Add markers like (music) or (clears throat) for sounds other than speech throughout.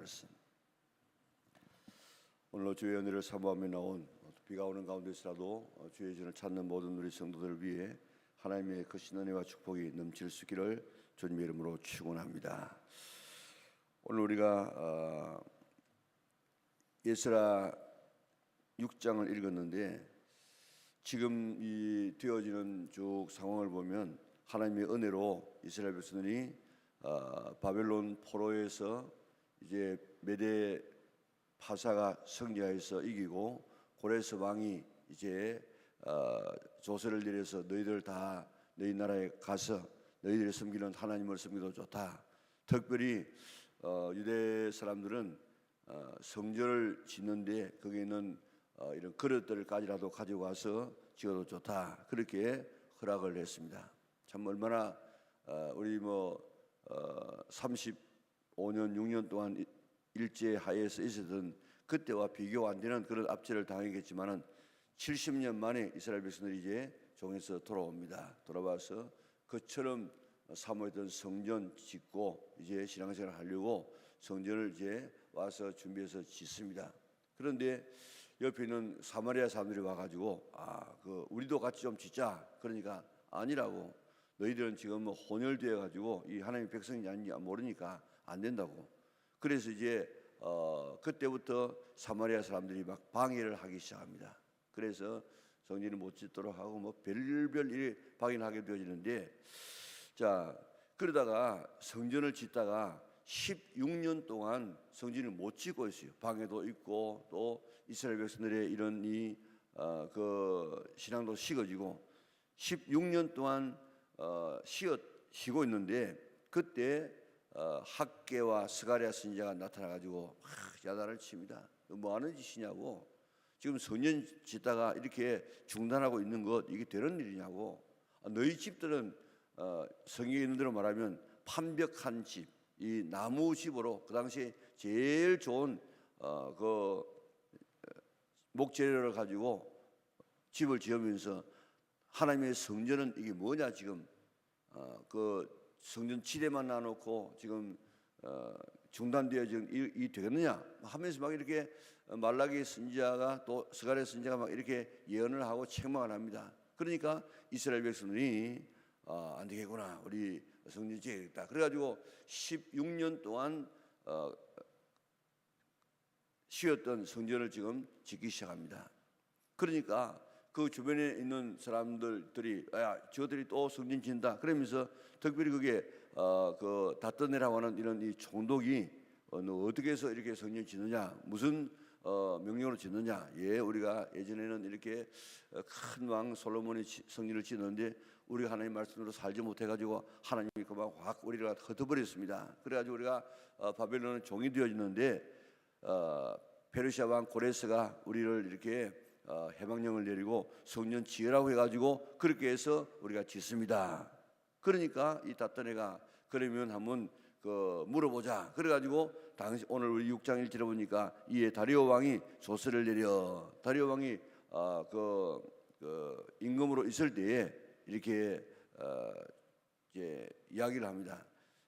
말씀. 오늘 주의 은혜를 사모하며 나온 비가 오는 가운데서라도 주의 전을 찾는 모든 우리 성도들을 위해 하나님의 크신 은혜와 축복이 넘칠 수 있기를 주님의 이름으로 축원합니다. 오늘 우리가 어, 예스라 6장을 읽었는데 지금 이 되어지는 쭉 상황을 보면 하나님의 은혜로 이스라엘 백성들이 어, 바벨론 포로에서 이제 메대 파사가 승리하여서 이기고 고레스 왕이 이제 어, 조세를 내려서 너희들 다 너희 나라에 가서 너희들이 섬기는 하나님을 섬기도 좋다. 특별히 어, 유대 사람들은 어, 성전을 짓는데 거기에는 어, 이런 그릇들까지라도 가지고 와서 지어도 좋다. 그렇게 허락을 했습니다. 참 얼마나 어, 우리 뭐 어, 35년 6년 동안 이- 일제 하에서 있었던 그때와 비교 안 되는 그런 압제를 당하겠지만은 70년 만에 이스라엘 백성들이 이제 종에서 돌아옵니다. 돌아와서 그처럼 사모했던 성전 짓고 이제 신앙생활을 하려고 성전을 이제 와서 준비해서 짓습니다. 그런데 옆에 있는 사마리아 사람들이 와가지고 아 그 우리도 같이 좀 짓자 그러니까 아니라고 너희들은 지금 뭐 혼혈되어 가지고 이 하나님의 백성인지 아닌지 모르니까 안 된다고 그래서 이제 어 그때부터 사마리아 사람들이 막 방해를 하기 시작합니다. 그래서 성전을 못 짓도록 하고 뭐 별별 일이 방해를 하게 되어지는데 자 그러다가 성전을 짓다가 16년 동안 성전을 못 짓고 있어요. 방해도 있고 또 이스라엘 백성들의 이런 이그 신앙도 식어지고 16년 동안 어, 쉬어 쉬고 있는데 그때 어, 학계와 스가랴 선지자가 나타나 가지고 야단을 칩니다. 너뭐 하는 짓이냐고. 지금 성년 짓다가 이렇게 중단하고 있는 것 이게 되는 일이냐고. 아, 너희 집들은 어, 성경에 있는 대로 말하면 판벽한 집, 이 나무 집으로 그 당시에 제일 좋은 어, 그 목재료를 가지고 집을 지으면서 하나님의 성전은 이게 뭐냐 지금 어, 그 성전 지대만 놔놓고 지금 어, 중단되어 지금 이, 이 되겠느냐 하면서 막 이렇게 말라기 선지자가 또 스가랴 선지자가 막 이렇게 예언을 하고 책망을 합니다. 그러니까 이스라엘 백성들이 아, 안 되겠구나 우리 성전 지어야겠다. 그래가지고 16년 동안 어, 쉬었던 성전을 지금 짓기 시작합니다. 그러니까 그 주변에 있는 사람들들이 야 저들이 또 성전 짓는다. 그러면서 특별히 그게 어 그 다떠내라고 하는 이런 이 총독이 어, 너 어떻게 해서 이렇게 성전 짓느냐 무슨 어 명령으로 짓느냐. 예 우리가 예전에는 이렇게 어, 큰왕 솔로몬이 지- 성전을 짓는데 우리가 하나님 말씀으로 살지 못해 가지고 하나님이 그만 확 우리를 흩어버렸습니다. 그래가지고 우리가 어, 바벨론은 종이 되어지는데 어, 페르시아 왕 고레스가 우리를 이렇게 어, 해방령을 내리고 성전 지으라고 해가지고 그렇게 해서 우리가 짓습니다. 그러니까 이 다떠네가 그러면 한번 그 물어보자. 그래가지고 당시 오늘 우리 6장 1절에 보니까 이에 다리오 왕이 조서를 내려 다리오 왕이 어, 그, 그 임금으로 있을 때에 이렇게 어, 이제 이야기를 합니다.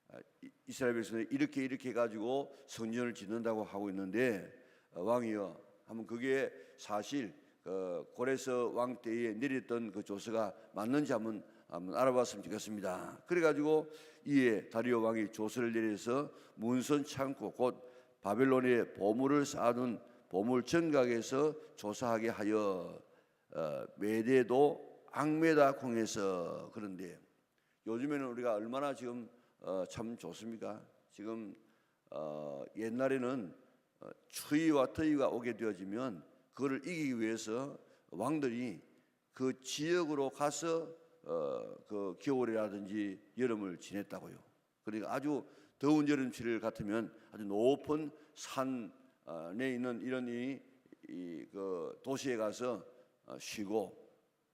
아, 이- 이스라엘 백성이 이렇게 이렇게 해가지고 성전을 짓는다고 하고 있는데 어, 왕이여 한번 그게 사실 그 고레스 왕 때에 내렸던 그 조서가 맞는지 한번 한번 알아봤으면 좋겠습니다. 그래가지고 이에 다리오 왕이 조서를 내려서 문선 창고 곧 바벨론의 보물을 쌓아둔 보물 전각에서 조사하게 하여 어, 메대도 악메다 공에서 그런데 요즘에는 우리가 얼마나 지금 어, 참 좋습니까? 지금 어, 옛날에는 어, 추위와 더위가 오게 되어지면 그거를 이기기 위해서 왕들이 그 지역으로 가서 어, 그 겨울이라든지 여름을 지냈다고요. 그러니까 아주 더운 여름철 같으면 아주 높은 산에 있는 이런 이, 이, 그 도시에 가서 어, 쉬고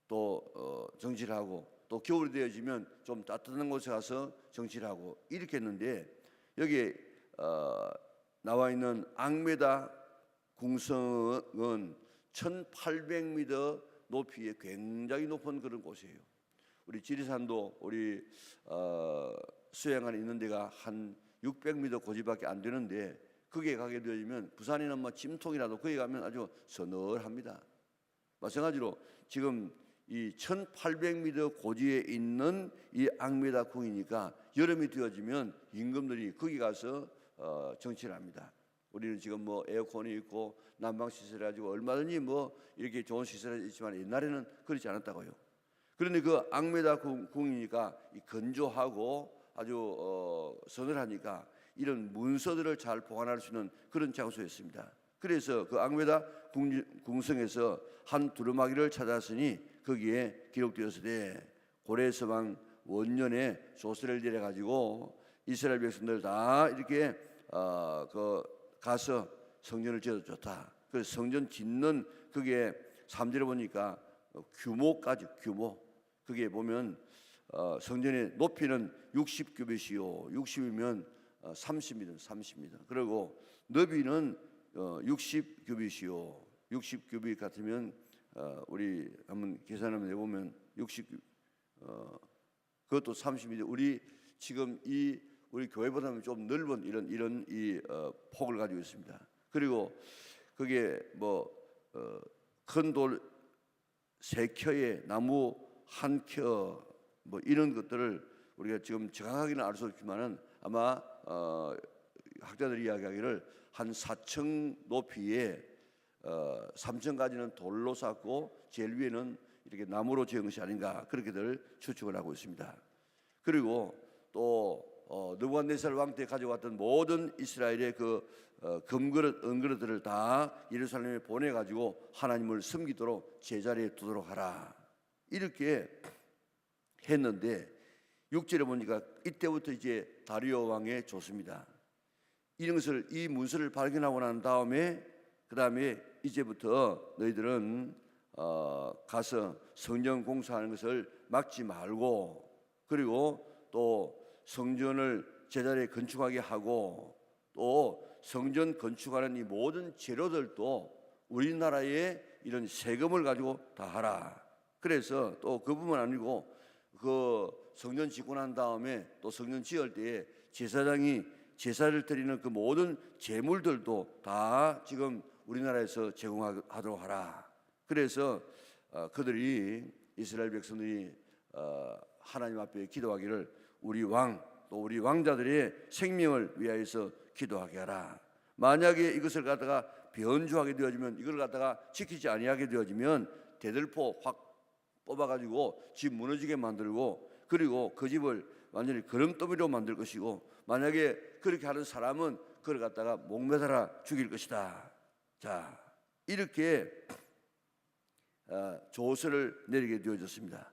또 어, 정치를 하고 또 겨울이 되어지면 좀 따뜻한 곳에 가서 정치를 하고 이렇게 했는데 여기 어, 나와 있는 앙메다 궁성은 1,800m 높이의 굉장히 높은 그런 곳이에요. 우리 지리산도 우리 어, 수양안에 있는 데가 한 600m 고지밖에 안 되는데 거기에 가게 되어지면 부산이나 뭐 침통이라도 거기 가면 아주 서늘합니다. 마찬가지로 지금 이 1800m 고지에 있는 이 앙메다 궁이니까 여름이 되어지면 임금들이 거기 가서 어, 정치를 합니다. 우리는 지금 뭐 에어컨이 있고 난방 시설이 가지고 얼마든지 뭐 이렇게 좋은 시설이 있지만 옛날에는 그렇지 않았다고요. 그런데 그 앙메다 궁- 궁이니까 이 건조하고 아주 어, 서늘하니까 이런 문서들을 잘 보관할 수 있는 그런 장소였습니다. 그래서 그 앙메다 궁, 궁성에서 한 두루마기를 찾았으니 거기에 기록되었으되 고레서방 원년에 조서를 내려 가지고 이스라엘 백성들 다 이렇게 어, 그 가서 성전을 지어도 좋다. 그 성전 짓는 그게 삼절에 보니까 어, 규모까지 규모. 그게 보면 어, 성전의 높이는 60규빗이요. 60이면 어, 30m 30m 그리고 너비는 어, 60규빗이요. 60규빗 같으면 어, 우리 한번 계산 한번 해보면 60 어, 그것도 30m 우리 지금 이 우리 교회보다는 좀 넓은 이런 이런 이 어, 폭을 가지고 있습니다. 그리고 그게 뭐큰돌세 켜에 나무 한 켜 뭐 이런 것들을 우리가 지금 정확하게는 알 수 없지만은 아마 어, 학자들이 이야기하기를 한 4층 높이에 어, 3층까지는 돌로 쌓고 제일 위에는 이렇게 나무로 지은 것이 아닌가 그렇게들 추측을 하고 있습니다. 그리고 또 어, 느부갓네살 왕 때 가져왔던 모든 이스라엘의 그 어, 금그릇, 은그릇들을 다 예루살렘에 보내 가지고 하나님을 섬기도록 제자리에 두도록 하라. 이렇게 했는데 6절에 보니까 이때부터 이제 다리오 왕의 조수입니다. 이런 것을 이 문서를 발견하고 난 다음에 그 다음에 이제부터 너희들은 어, 가서 성전 공사하는 것을 막지 말고 그리고 또 성전을 제자리에 건축하게 하고 또 성전 건축하는 이 모든 재료들도 우리나라의 이런 세금을 가지고 다 하라. 그래서 또 그뿐만 아니고 그 성전 짓고 난 다음에 또 성전 지을 때에 제사장이 제사를 드리는 그 모든 재물들도 다 지금 우리나라에서 제공하도록 하라. 그래서 어, 그들이 이스라엘 백성들이 어, 하나님 앞에 기도하기를 우리 왕 또 우리 왕자들의 생명을 위하여서 기도하게 하라. 만약에 이것을 갖다가 변주하게 되어지면 이걸 갖다가 지키지 아니하게 되어지면 대들보 확 뽑아가지고 집 무너지게 만들고 그리고 그 집을 완전히 거름더미로 만들 것이고 만약에 그렇게 하는 사람은 그걸 갖다가 목매달아 죽일 것이다. 자 이렇게 어, 조서를 내리게 되어졌습니다.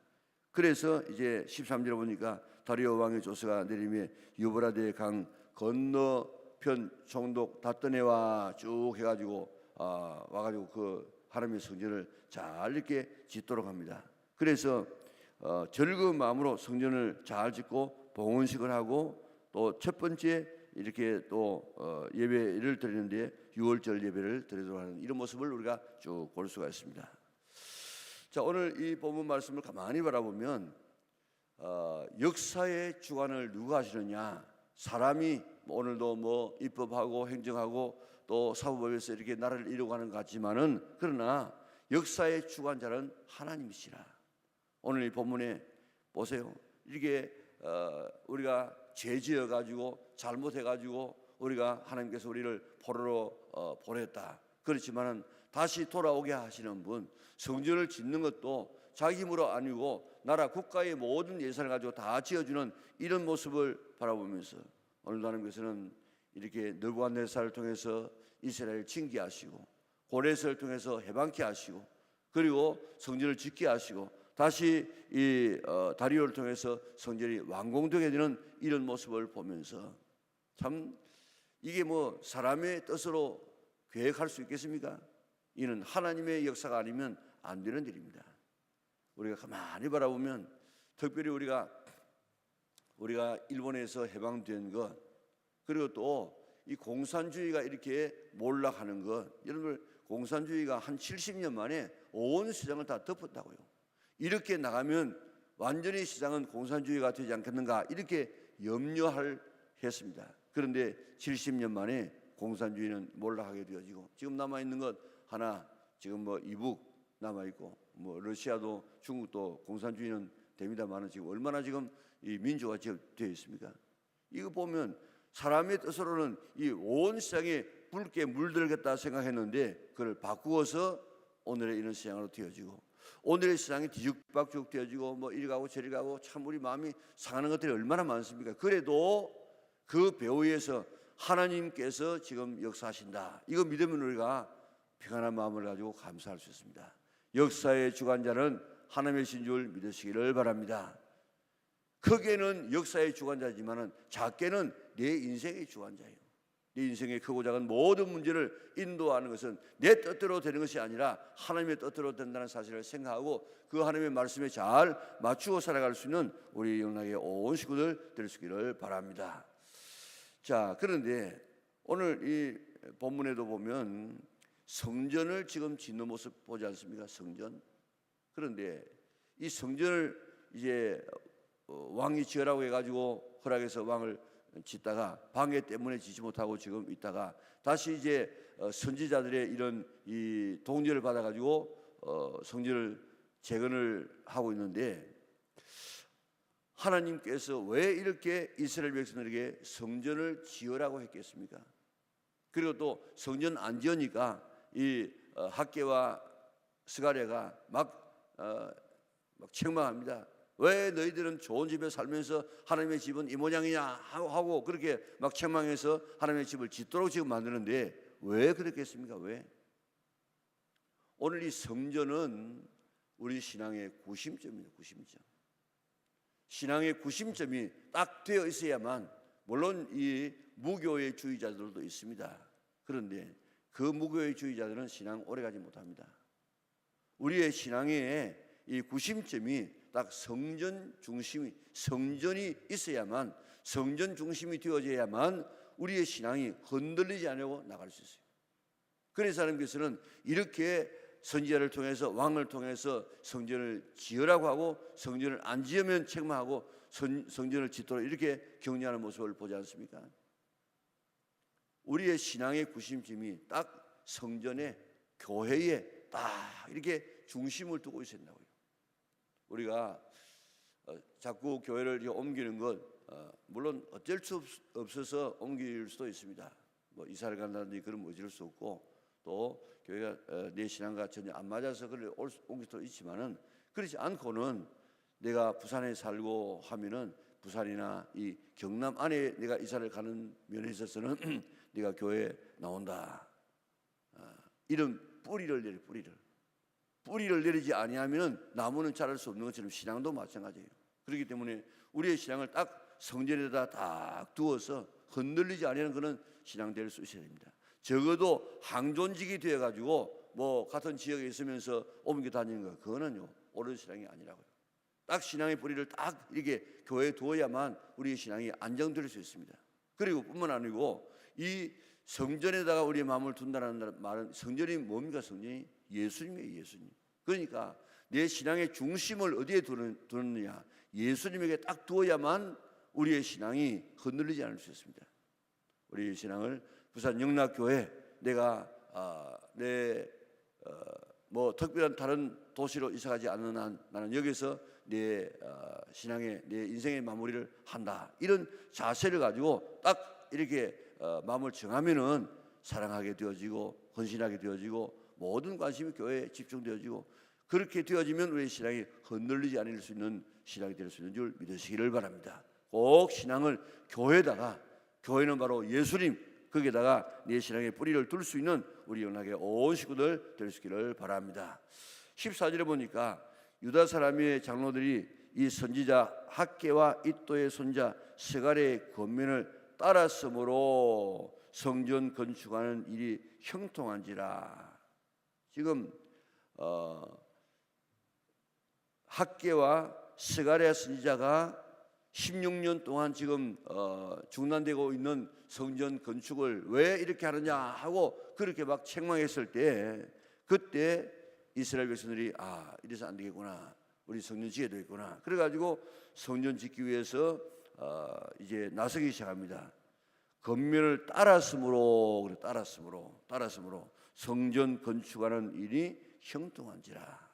그래서 이제 13절에 보니까 다리오 왕의 조서가 내림에 유브라데 강 건너편 총독 다떠네와 쭉 해가지고 아, 와가지고 그 하나님의 성전을 잘 이렇게 짓도록 합니다. 그래서 어, 즐거운 마음으로 성전을 잘 짓고 봉헌식을 하고 또 첫 번째 이렇게 또 어, 예배를 드리는데 유월절 예배를 드리도록 하는 이런 모습을 우리가 쭉 볼 수가 있습니다. 자 오늘 이 본문 말씀을 가만히 바라보면 어, 역사의 주관을 누가 하시느냐? 사람이 오늘도 뭐 입법하고 행정하고 또 사법에서 이렇게 나라를 이루어가는 것 같지만은 그러나 역사의 주관자는 하나님이시라. 오늘 이 본문에 보세요. 이게 어, 우리가 죄지어 가지고 잘못해 가지고 우리가 하나님께서 우리를 포로로 어, 보냈다. 그렇지만은 다시 돌아오게 하시는 분, 성전을 짓는 것도 자기 힘으로 아니고 나라 국가의 모든 예산을 가지고 다 지어주는 이런 모습을 바라보면서 오늘도 하나님께서는 이렇게 느부갓네살을 통해서 이스라엘 징계하시고 고레스를 통해서 해방케 하시고 그리고 성전을 짓게 하시고 다시 이 어, 다리오를 통해서 성전이 완공되게 되는 이런 모습을 보면서 참 이게 뭐 사람의 뜻으로 계획할 수 있겠습니까? 이는 하나님의 역사가 아니면 안 되는 일입니다. 우리가 가만히 바라보면 특별히 우리가 우리가 일본에서 해방된 것 그리고 또 이 공산주의가 이렇게 몰락하는 것 여러분 공산주의가 한 70년 만에 온 시장을 다 덮었다고요. 이렇게 나가면 완전히 시장은 공산주의가 되지 않겠는가 이렇게 염려할 했습니다. 그런데 70년 만에 공산주의는 몰락하게 되어지고 지금 남아 있는 것 하나 지금 뭐 이북 남아 있고 뭐 러시아도 중국도 공산주의는 됩니다만은 지금 얼마나 지금 이 지금 되어 있습니까? 이거 보면 사람의 뜻으로는 이 온 세상에 붉게 물들겠다 생각했는데 그걸 바꾸어서 오늘의 이런 세상으로 되어지고 오늘의 세상이 뒤죽박죽 되어지고 뭐 이리 가고 저리 가고 참 우리 마음이 상하는 것들이 얼마나 많습니까? 그래도 그 배후에서 하나님께서 지금 역사하신다. 이거 믿으면 우리가 평안한 마음을 가지고 감사할 수 있습니다. 역사의 주관자는 하나님이신 줄 믿으시기를 바랍니다. 크게는 역사의 주관자지만은 작게는 내 인생의 주관자예요. 내 인생의 크고 작은 모든 문제를 인도하는 것은 내 뜻대로 되는 것이 아니라 하나님의 뜻대로 된다는 사실을 생각하고 그 하나님의 말씀에 잘 맞추어 살아갈 수 있는 우리 영락의 온 식구들 될 수 있기를 바랍니다. 자, 그런데 오늘 이 본문에도 보면 성전을 지금 짓는 모습 보지 않습니까? 성전. 그런데 이 성전을 이제 어, 왕이 지으라고 해가지고 허락해서 왕을 짓다가 방해 때문에 짓지 못하고 지금 있다가 다시 이제 어, 선지자들의 이런 이 동료를 받아가지고 어, 성전을 재건을 하고 있는데 하나님께서 왜 이렇게 이스라엘 백성들에게 성전을 지으라고 했겠습니까? 그리고 또 성전 안 지으니까 이 어, 학계와 스가랴가 막, 어, 막 책망합니다. 왜 너희들은 좋은 집에 살면서 하나님의 집은 이 모양이냐 하고, 그렇게 막 책망해서 하나님의 집을 짓도록 지금 만드는데 왜 그렇겠습니까? 왜? 오늘 이 성전은 우리 신앙의 구심점이에요. 구심점. 신앙의 구심점이 딱 되어 있어야만 물론 이 무교의 주의자들도 있습니다. 그런데 그 무교의 주의자들은 신앙 오래 가지 못합니다. 우리의 신앙의 이 구심점이 딱 성전 중심이 성전이 있어야만 성전 중심이 되어져야만 우리의 신앙이 흔들리지 않고 나갈 수 있어요. 그래서 하나님께서는 이렇게 선지자를 통해서 왕을 통해서 성전을 지으라고 하고 성전을 안 지으면 책망하고 성, 성전을 짓도록 이렇게 격려하는 모습을 보지 않습니까? 우리의 신앙의 구심점이 딱 성전에 교회에 딱 이렇게 중심을 두고 된다고요. 우리가 어, 자꾸 교회를 옮기는 것 어, 물론 어쩔 수 없- 없어서 옮길 수도 있습니다. 뭐 이사를 간다든지 그런 어쩔 수 없고 또 교회가 어, 내 신앙과 전혀 안 맞아서 수- 옮길 수도 있지만은 그렇지 않고는 내가 부산에 살고 하면은 부산이나 이 경남 안에 내가 이사를 가는 면에 있어서는 (clears throat) 네가 교회 나온다. 아, 이런 뿌리를 내려 뿌리를 뿌리를 내리지 아니하면은 나무는 자랄 수 없는 것처럼 신앙도 마찬가지예요. 그렇기 때문에 우리의 신앙을 딱 성전에다 딱 두어서 흔들리지 아니하는 그런 신앙 될수 있어야 됩니다. 적어도 항존직이 되어 가지고 뭐 같은 지역에 있으면서 옮겨 다니는 거 그거는요 옳은 신앙이 아니라고요. 딱 신앙의 뿌리를 딱 이렇게 교회에 두어야만 우리의 신앙이 안정될 수 있습니다. 그리고 뿐만 아니고 이 성전에다가 우리의 마음을 둔다는 말은 성전이 뭡니까 성전이 예수님이에요 예수님. 그러니까 내 신앙의 중심을 어디에 두느냐 예수님에게 딱 두어야만 우리의 신앙이 흔들리지 않을 수 있습니다. 우리의 신앙을 부산 영락교회 내가 아, 내뭐 특별한 다른 도시로 이사가지 않는 한 나는 여기서 내 어, 신앙의 내 인생의 마무리를 한다 이런 자세를 가지고 딱 이렇게 어, 마음을 정하면은 사랑하게 되어지고 헌신하게 되어지고 모든 관심이 교회에 집중되어지고 그렇게 되어지면 우리의 신앙이 흔들리지 않을 수 있는 신앙이 될 수 있는 줄 믿으시기를 바랍니다. 꼭 신앙을 교회에다가 교회는 바로 예수님 거기에다가 내 신앙의 뿌리를 둘 수 있는 우리 연락의 온 식구들 있기를 바랍니다. 14절에 보니까 유다 사람의 장로들이 이 선지자 학계와 이또의 손자 세갈의 권면을 따랐으므로 성전 건축하는 일이 형통한지라. 지금 어, 학계와 스가랴 선지자가 16년 동안 지금 어, 중단되고 있는 성전 건축을 왜 이렇게 하느냐 하고 그렇게 막 책망했을 때 그때 이스라엘 백성들이 아 이래서 안 되겠구나 우리 성전 지어야 되겠구나 그래가지고 성전 짓기 위해서 어, 이제 나서기 시작합니다. 겉면을 따랐으므로 그래 따랐으므로 따랐으므로 성전 건축하는 일이 형통한지라.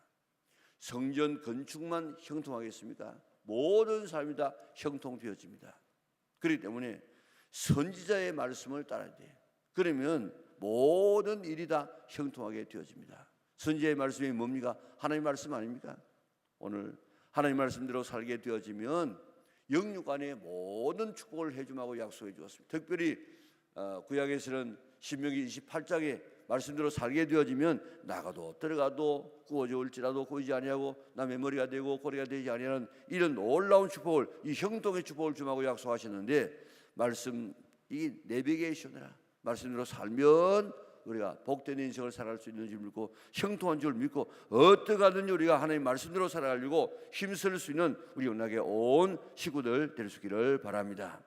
성전 건축만 형통하겠습니까? 모든 삶이 다 형통되어집니다. 그렇기 때문에 선지자의 말씀을 따라야 돼. 그러면 모든 일이 다 형통하게 되어집니다. 선지자의 말씀이 뭡니까? 하나님 말씀 아닙니까? 오늘 하나님 말씀대로 살게 되어지면 영육 안에 모든 축복을 해줌하고 약속해 주었습니다. 특별히 어, 구약에서는 신명기 28장에 말씀대로 살게 되어지면 나가도 들어가도 구워져 올지라도 구이지 아니하고 남의 머리가 되고 고리가 되지 아니하는 이런 놀라운 축복을 이 형통의 축복을 주마고 약속하셨는데 말씀 이 시원해라 말씀대로 살면 우리가 복된 인생을 살아갈 수 있는 줄 믿고 형통한 줄 믿고 어떻게 하든지 우리가 하나님 말씀대로 살아가려고 힘쓸 수 있는 우리 연락에 온 식구들 될 수 있기를 바랍니다.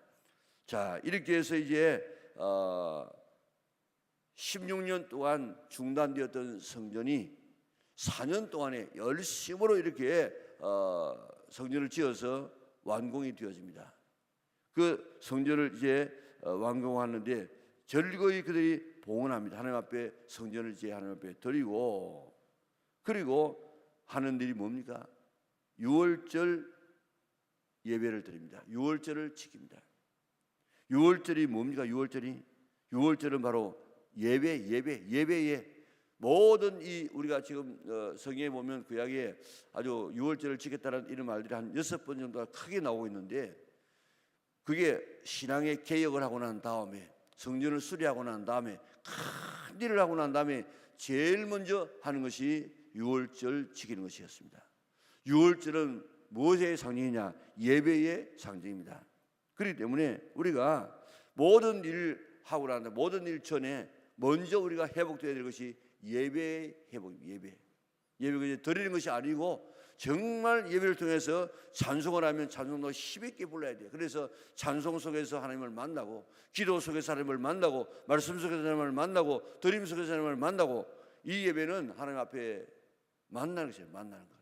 자 이렇게 해서 이제 어, 16년 동안 중단되었던 성전이 4년 동안에 열심으로 이렇게 어, 성전을 지어서 완공이 되어집니다. 그 성전을 이제 어, 완공하는데 절거히 그들이 봉헌합니다. 하나님 앞에 성전을 이제 하나님 앞에 드리고 그리고 하는 일이 뭡니까? 6월절 예배를 드립니다. 6월절을 지킵니다. 6월절이 뭡니까? 6월절이 6월절은 바로 예배, 예배, 예배에 모든 이 우리가 지금 어, 성경에 보면 구약에 아주 6월절을 지켰다는 이런 말들이 한 여섯 번 정도가 크게 나오고 있는데 그게 신앙의 개혁을 하고 난 다음에 성전을 수리하고 난 다음에 큰 일을 하고 난 다음에 제일 먼저 하는 것이 6월절 지키는 것이었습니다. 6월절은 무엇의 상징이냐? 예배의 상징입니다. 그렇기 때문에 우리가 모든 일을 하고 난 다음에 모든 일 전에 먼저 우리가 회복되어야 될 것이 예배의 회복입니다. 예배. 예배가 이제 드리는 것이 아니고 정말 예배를 통해서 찬송을 하면 찬송도 힘있게 불러야 돼요. 그래서 찬송 속에서 하나님을 만나고 기도 속에서 하나님을 만나고 말씀 속에서 하나님을 만나고 드림 속에서 하나님을 만나고 이 예배는 하나님 앞에 만나는 것이에요. 만나는 것.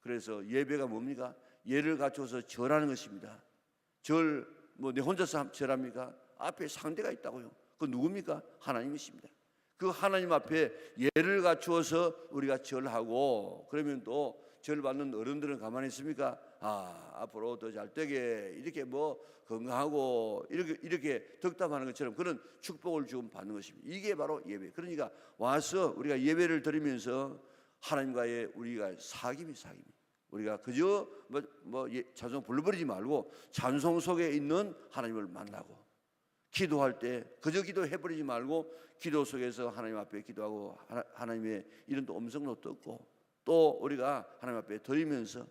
그래서 예배가 뭡니까? 예를 갖춰서 절하는 것입니다. 절 뭐 내 혼자서 절합니까? 앞에 상대가 있다고요. 그 누굽니까? 하나님이십니다. 그 하나님 앞에 예를 갖추어서 우리가 절하고 그러면 또 절 받는 어른들은 가만히 있습니까? 아 앞으로 더 잘 되게 이렇게 뭐 건강하고 이렇게 이렇게 덕담하는 것처럼 그런 축복을 지금 받는 것입니다. 이게 바로 예배. 그러니까 와서 우리가 예배를 드리면서 하나님과의 우리가 사귐이 사귐이. 우리가 그저 뭐, 뭐 예, 찬송 불러버리지 말고 찬송 속에 있는 하나님을 만나고 기도할 때 그저 기도해버리지 말고 기도 속에서 하나님 앞에 기도하고 하나 님의 이런 또 음성도 듣고 또 우리가 하나님 앞에 드리면서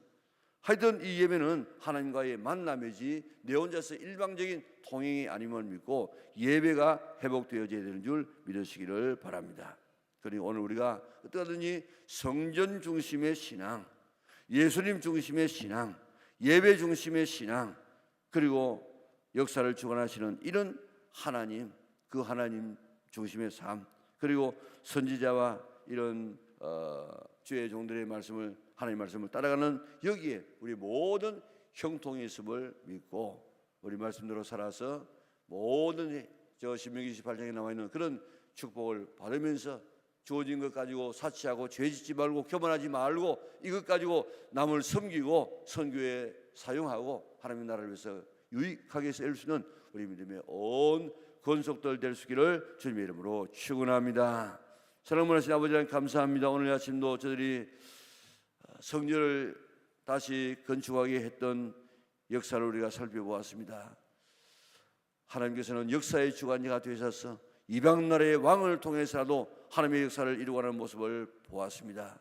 하여튼 이 예배는 하나님과의 만남이지 내 혼자서 일방적인 통행이 아님을 믿고 예배가 회복되어져야 되는 줄 믿으시기를 바랍니다. 그러니 오늘 우리가 어떠하든지 성전 중심의 신앙, 예수님 중심의 신앙, 예배 중심의 신앙, 그리고 역사를 주관하시는 이런 하나님, 그 하나님 중심의 삶, 그리고 선지자와 이런 어, 주의 종들의 말씀을 하나님 말씀을 따라가는 여기에 우리 모든 형통이 있음을 믿고 우리 말씀대로 살아서 모든 저 신명기 28장에 나와 있는 그런 축복을 받으면서 주어진 것 가지고 사치하고 죄짓지 말고 교만하지 말고 이것 가지고 남을 섬기고 선교에 사용하고 하나님의 나라를 위해서 유익하게 쓸수 있는 우리 믿음의 온 권속들 될수 있기를 주님의 이름으로 축원합니다. 사랑을 하신 아버지 하나님 감사합니다. 오늘 아침도 저들이 성전을 다시 건축하게 했던 역사를 우리가 살펴보았습니다. 하나님께서는 역사의 주관자가 되셔서 이방 나라의 왕을 통해서라도 하나님의 역사를 이루어가는 모습을 보았습니다.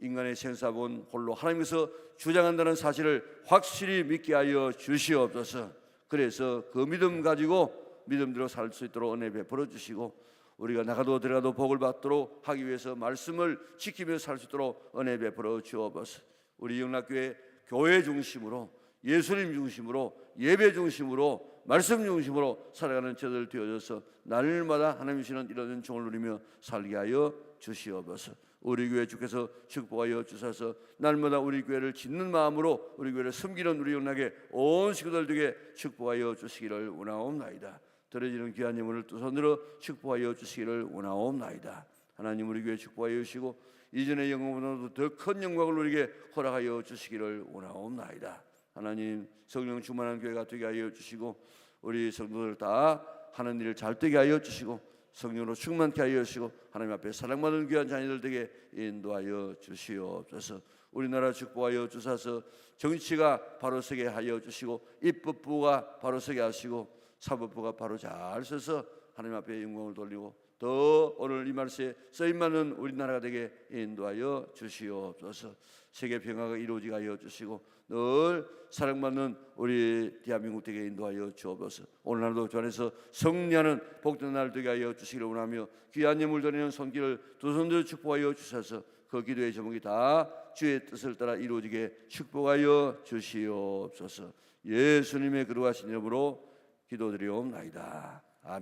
인간의 생사본 홀로 하나님께서 주장한다는 사실을 확실히 믿게 하여 주시옵소서. 그래서 그 믿음 가지고 믿음대로 살 수 있도록 은혜 베풀어 주시고 우리가 나가도 들어가도 복을 받도록 하기 위해서 말씀을 지키며 살 수 있도록 은혜 베풀어 주옵소서. 우리 영락교회 교회 중심으로 예수님 중심으로 예배 중심으로 말씀 중심으로 살아가는 저들 되어져서 날마다 하나님 주시는 이런 은총을 누리며 살게 하여 주시옵소서. 우리 교회 주께서 축복하여 주셔서 날마다 우리 교회를 짓는 마음으로 우리 교회를 섬기는 우리 영락의 온 식구들 에게 축복하여 주시기를 원하옵나이다. 들어지는 귀한 예물을 두 손으로 축복하여 주시기를 원하옵나이다. 하나님 우리 교회 축복하여 주시고 이전의 영광보다도 더 큰 영광을 우리에게 허락하여 주시기를 원하옵나이다. 하나님 성령 충만한 교회가 되게 하여 주시고 우리 성도들 다 하는 일을 잘 되게 하여 주시고 성령으로 충만케 하여 주시고 하나님 앞에 사랑받는 귀한 자녀들 되게 인도하여 주시옵소서. 우리나라 축복하여 주셔서 정치가 바로 서게 하여 주시고 입법부가 바로 서게 하시고 사법부가 바로 잘 서서 하나님 앞에 영광을 돌리고 더 오늘 이 말씀에 쓰임 많은 우리나라가 되게 인도하여 주시옵소서. 세계 평화가 이루어지게 하여 주시고 늘 사랑받는 우리 대한민국 되게 인도하여 주옵소서. 오늘 하루도 주 안에서 승리하는 복된 날 되게 하여 주시기를 원하며 귀한 예물 드리는 손길을 두 손들어 축복하여 주셔서 그 기도의 제목이 다 주의 뜻을 따라 이루어지게 축복하여 주시옵소서. 예수님의 그러하신 이름으로 기도드리옵나이다. 아멘.